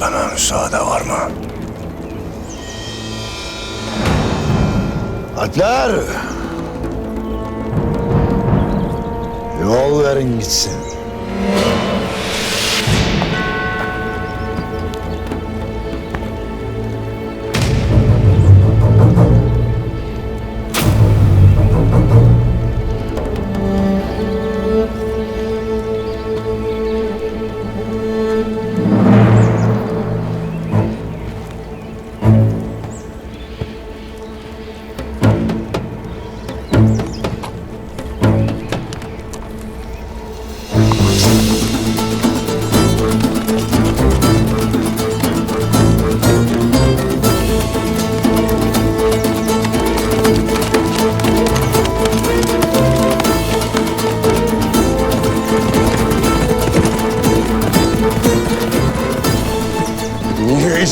Bana müsaade var mı? Alpler! Yol verin gitsin.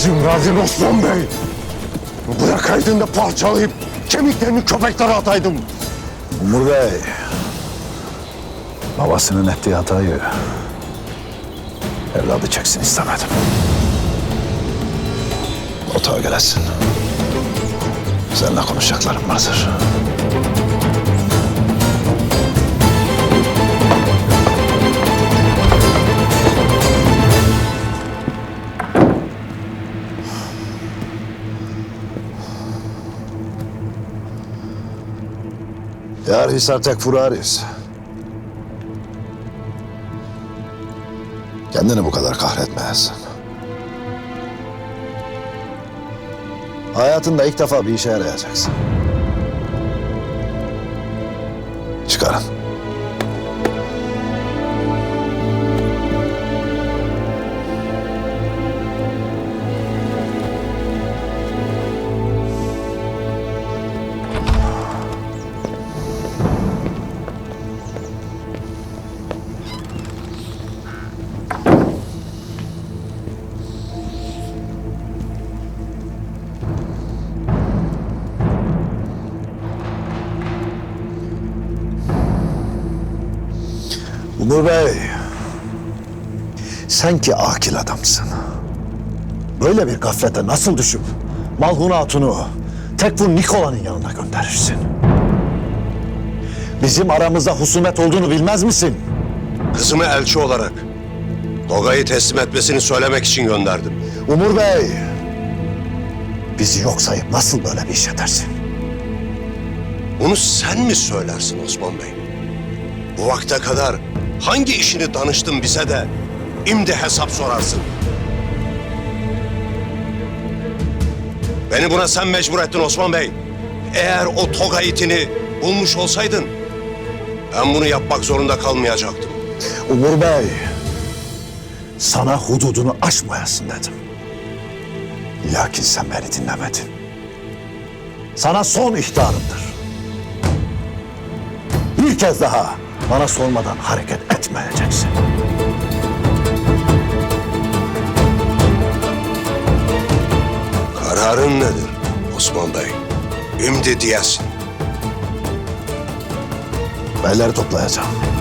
İzin verdin Osman Bey? Bırakaydın da parçalayıp kemiklerini köpeklere ataydım. Umur Bey, babasının ettiği hatayı evladı çeksin istemedim. Otağa gelesin. Seninle konuşacaklarım vardır. Yar Hisar Tekfuraris. Kendini bu kadar kahretmez. Hayatında ilk defa bir işe yarayacaksın. Çıkarın. Umur Bey, sen ki akil adamsın. Böyle bir gaflete nasıl düşüp Malhun Hatun'u Tekfur Nikola'nın yanına gönderirsin? Bizim aramızda husumet olduğunu bilmez misin? Kızımı elçi olarak Toga'yı teslim etmesini söylemek için gönderdim. Umur Bey, bizi yok sayıp nasıl böyle bir iş edersin? Bunu sen mi söylersin Osman Bey? Bu vakte kadar hangi işini danıştın bize de imdi hesap sorarsın. Beni buna sen mecbur ettin Osman Bey. Eğer o toga itini bulmuş olsaydın ben bunu yapmak zorunda kalmayacaktım. Umur Bey, sana hududunu aşmayasın dedim. Lakin sen beni dinlemedin. Sana son ihtarımdır. Bir kez daha bana sormadan hareket etmeyeceksin. Kararın nedir Osman Bey? İmdi diyesin. Beyleri toplayacağım.